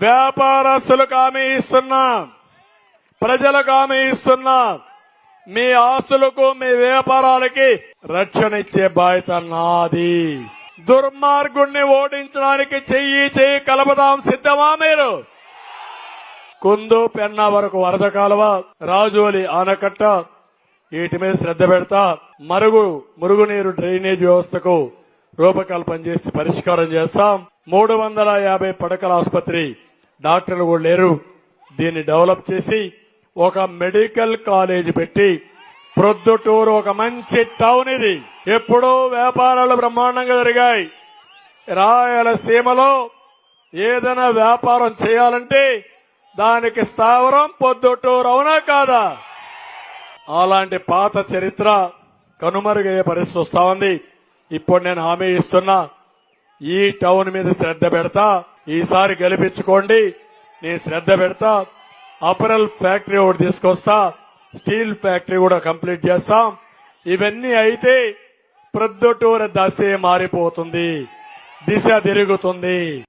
వ్యాపారస్తులకు హామీ ఇస్తున్నా. ప్రజలకు హామీ ఇస్తున్నా. మీ ఆస్తులకు మీ వ్యాపారాలకి రక్షణ ఇచ్చే బాధ్యత నాది. దుర్మార్గుణ్ణి ఓడించడానికి చెయ్యి చెయ్యి కలపదాం సిద్ధమా మీరు? కుందు పెన్నా వరకు వరద కాలువ రాజోలి ఆనకట్ట వీటి మీద శ్రద్ధ పెడతా మరుగు మురుగునీరు డ్రైనేజ్ వ్యవస్థకు రూపకల్పన చేసి పరిష్కారం చేస్తాం. మూడు వందల యాభై పడకల ఆసుపత్రి డాక్టర్లు కూడా లేరు. దీన్ని డెవలప్ చేసి ఒక మెడికల్ కాలేజ్ పెట్టి ప్రొద్దుటూరు ఒక మంచి టౌన్ ఇది. ఎప్పుడూ వ్యాపారాలు బ్రహ్మాండంగా జరిగాయి. రాయలసీమలో ఏదైనా వ్యాపారం చేయాలంటే దానికి స్థావరం పొద్దుటూరు అవునా కాదా? అలాంటి పాత చరిత్ర కనుమరుగయ్యే పరిస్థితి వస్తా ఉంది. ఇప్పుడు నేను హామీ ఇస్తున్నా ఈ టౌన్ మీద శ్రద్ధ పెడతా ఈసారి గెలిపించుకోండి. నేను శ్రద్ధ పెడతా. అపరల్ ఫ్యాక్టరీ ఒకటి తీసుకొస్తా. స్టీల్ ఫ్యాక్టరీ కూడా కంప్లీట్ చేస్తాం. ఇవన్నీ అయితే ప్రొద్దుటూరు దశే మారిపోతుంది. దిశ తిరుగుతుంది.